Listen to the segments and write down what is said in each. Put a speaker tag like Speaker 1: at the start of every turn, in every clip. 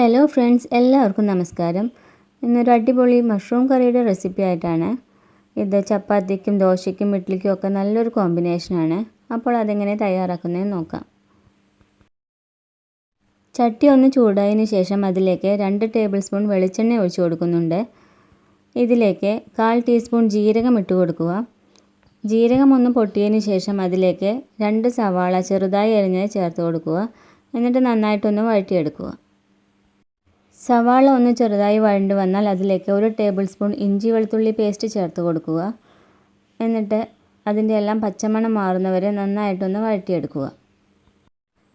Speaker 1: Hello friends എല്ലാവർക്കും നമസ്കാരം. ഇന്നൊരു അടിപൊളി മഷ്റൂം കറിയുടെ റെസിപ്പി ആയിട്ടാണ്. ഇത് ചപ്പാത്തിക്കും ദോശയ്ക്കും ഇഡ്ഡലിക്കും ഒക്കെ നല്ലൊരു കോമ്പിനേഷനാണ് അപ്പോൾ അതെങ്ങനെ തയ്യാറാക്കുന്നതെന്ന് നോക്കാം. ചട്ടി ഒന്ന് ചൂടായതിനു ശേഷം അതിലേക്ക് രണ്ട് ടേബിൾ സ്പൂൺ വെളിച്ചെണ്ണ ഒഴിച്ചു കൊടുക്കുന്നുണ്ട്. ഇതിലേക്ക് കാൽ ടീസ്പൂൺ ജീരകം ഇട്ട് കൊടുക്കുക. ജീരകം ഒന്ന് പൊട്ടിയതിന് ശേഷം അതിലേക്ക് രണ്ട് സവാള ചെറുതായി അരിഞ്ഞത് ചേർത്ത് കൊടുക്കുക. എന്നിട്ട് നന്നായിട്ടൊന്ന് വഴറ്റിയെടുക്കുക. സവാള ഒന്ന് ചെറുതായി വഴണ്ട് വന്നാൽ അതിലേക്ക് ഒരു ടേബിൾ സ്പൂൺ ഇഞ്ചി വെളുത്തുള്ളി പേസ്റ്റ് ചേർത്ത് കൊടുക്കുക. എന്നിട്ട് അതിന്റെ എല്ലാം പച്ചമണം മാറുന്നവരെ നന്നായിട്ടൊന്ന് വഴറ്റിയെടുക്കുക.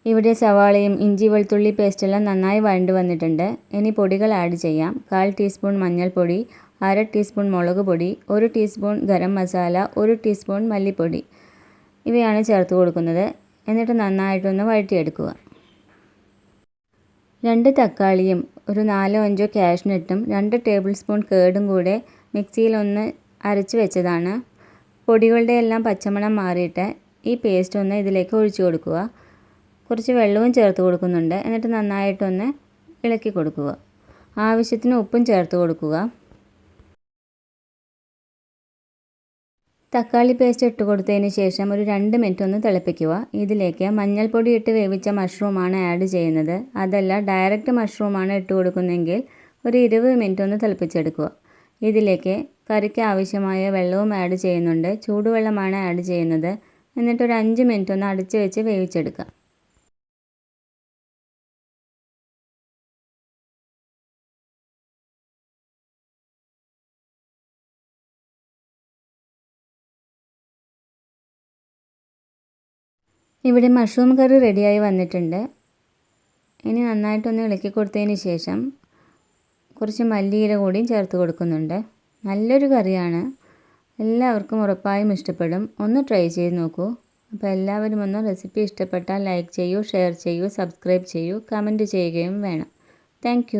Speaker 1: ഇവിടെ സവാളയും ഇഞ്ചി വെളുത്തുള്ളി പേസ്റ്റെല്ലാം നന്നായി വഴണ്ട് വന്നിട്ടുണ്ട്. ഇനി പൊടികൾ ആഡ് ചെയ്യാം. കാൽ ടീസ്പൂൺ മഞ്ഞൾപ്പൊടി അര ടീസ്പൂൺ മുളക് പൊടി ഒരു ടീസ്പൂൺ ഗരം മസാല ഒരു ടീസ്പൂൺ മല്ലിപ്പൊടി. ഇവയാണ് ചേർത്ത് കൊടുക്കുന്നത്. എന്നിട്ട് നന്നായിട്ടൊന്ന് വഴറ്റിയെടുക്കുക. രണ്ട് തക്കാളിയും ഒരു നാലോ അഞ്ചോ കാഷ്നട്ടും രണ്ട് ടേബിൾ സ്പൂൺ കേടും കൂടെ മിക്സിയിലൊന്ന് അരച്ച് വെച്ചതാണ്. പൊടികളുടെ എല്ലാം പച്ചമണം മാറിയിട്ട് ഈ പേസ്റ്റ് ഒന്ന് ഇതിലേക്ക് ഒഴിച്ചു കൊടുക്കുക. കുറച്ച് വെള്ളവും ചേർത്ത് കൊടുക്കുന്നുണ്ട്. എന്നിട്ട് നന്നായിട്ടൊന്ന് ഇളക്കി കൊടുക്കുക. ആവശ്യത്തിന് ഉപ്പും ചേർത്ത് കൊടുക്കുക. തക്കാളി പേസ്റ്റ് ഇട്ട് കൊടുത്തതിന് ശേഷം ഒരു രണ്ട് മിനിറ്റ് ഒന്ന് തിളപ്പിക്കുക. ഇതിലേക്ക് മഞ്ഞൾപ്പൊടി ഇട്ട് വേവിച്ച മഷ്റൂമാണ് ആഡ് ചെയ്യുന്നത്. അതല്ല ഡയറക്റ്റ് മഷ്റൂമാണ് ഇട്ട് കൊടുക്കുന്നതെങ്കിൽ ഒരു ഇരുപത് മിനിറ്റ് ഒന്ന് തിളപ്പിച്ചെടുക്കുക. ഇതിലേക്ക് കറിക്ക് ആവശ്യമായ വെള്ളവും ആഡ് ചെയ്യുന്നുണ്ട്. ചൂടുവെള്ളമാണ് ആഡ് ചെയ്യുന്നത്. എന്നിട്ട് ഒരു അഞ്ച് മിനിറ്റ് ഒന്ന് അടച്ച് വെച്ച് വേവിച്ചെടുക്കുക. ഇവിടെ മഷ്റൂം കറി റെഡിയായി വന്നിട്ടുണ്ട്. ഇനി നന്നായിട്ടൊന്ന് ഇളക്കി കൊടുത്തതിന് ശേഷം കുറച്ച് മല്ലിയില കൂടിയും ചേർത്ത് കൊടുക്കുന്നുണ്ട്. നല്ലൊരു കറിയാണ്. എല്ലാവർക്കും ഉറപ്പായും ഇഷ്ടപ്പെടും. ഒന്ന് ട്രൈ ചെയ്ത് നോക്കൂ. അപ്പോൾ എല്ലാവരും ഒന്ന് റെസിപ്പി ഇഷ്ടപ്പെട്ടാൽ ലൈക്ക് ചെയ്യൂ ഷെയർ ചെയ്യൂ സബ്സ്ക്രൈബ് ചെയ്യൂ കമന്റ് ചെയ്യുകയും വേണം. താങ്ക്